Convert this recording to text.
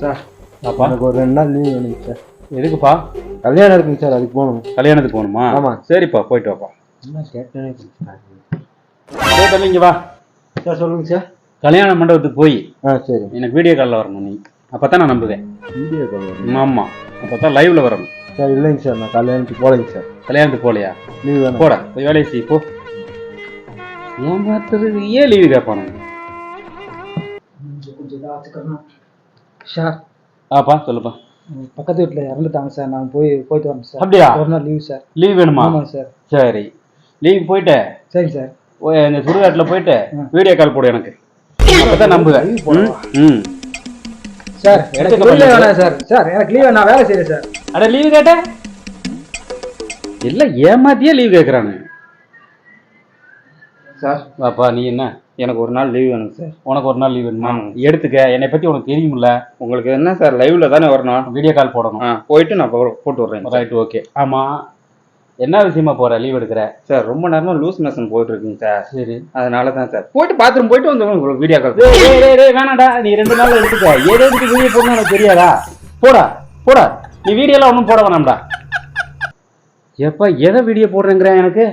Sir. அப்பா எனக்கு ஒரு ரெண்டு நாள் லீவ் வேணுங்க சார். எதுக்குப்பா? கல்யாணம் இருக்குங்க சார் அதுக்கு போகணும். கல்யாணத்துக்கு போகணுமா? ஆமா. சரிப்பா போயிட்டு வாப்பா. என்ன கேட்டேனே சரி தம்பி இங்க வா. சார் சொல்லுங்க சார். கல்யாண மண்டபத்துக்கு போய். ஆ சரி. எனக்கு வீடியோ காலில் வரணும் நீ. அப்பதான் நான் நம்புவேன். வீடியோ கால் ஆமா. அப்பதான் லைவ்ல வரணும். சார் இல்லைங்க சார் நான் கல்யாணத்துக்கு போகலைங்க சார். கல்யாணத்துக்கு போகலையா? லீவ் வேணும். போடா போய் வேலையை செய் போ. ஏமாத்துறது ஏன் லீவு கேட்பானுங்க கொஞ்சம் வச்சுக்கணும் சார் ஆப்பா சொல்லுப்பா பக்கத்து வீட்டில் இறந்துட்டாங்க சார். நான் போய் போயிட்டு வரேன் சார். அப்படியா? ஒரு நாள் லீவ் சார். லீவ் வேணுமா? ஆமாங்க சார். சரி. லீவ் போயிட்டு? சார் ஓ- இந்த சுடுகாட்டில் போயிட்டு. வீடியோ கால் போடு எனக்கு. அப்பதான் நம்புவேன்? ம், சார் எனக்கு லீவ் வேணாம் சார். சார் எனக்கு லீவ் நான் வேலை செய்யறேன் சார். அட லீவு கேட்ட? எல்லாம் ஏமாத்தியே லீவ் கேட்குறானு சார். வாப்பா நீ என்ன? எனக்கு ஒரு நாள் லீவ் வேணுங்க சார். உனக்கு ஒரு நாள் லீவ் வேணுமா? எடுத்துக்க. என்னை பத்தி உனக்கு தெரியுமில்ல உங்களுக்கு என்ன சார் லைவ்ல தானே வரணும்? வீடியோ கால் போடணும். போயிட்டு நான் போட்டு விட்றேன். ரைட் ஓகே ஆமா. என்ன விஷயமா போற லீவ் எடுக்கிற? சார் ரொம்ப நேரமா லூஸ் மோஷன் போயிட்டு இருக்குங்க சார். சரி. அதனால தான் சார். போயிட்டு பாத்ரூம் போயிட்டு வந்து உங்களுக்கு வீடியோ கால் வேணாம்டா. நீ ரெண்டு நாள் எடுத்துக்க. ஏதோ எதுக்கு வீடியோ போடணும் எனக்கு தெரியாதா? போடா போடா. நீ வீடியோலாம் ஒன்றும் போட வேணாம்டா. எப்பா எதை வீடியோ போடுறேங்கிற எனக்கு?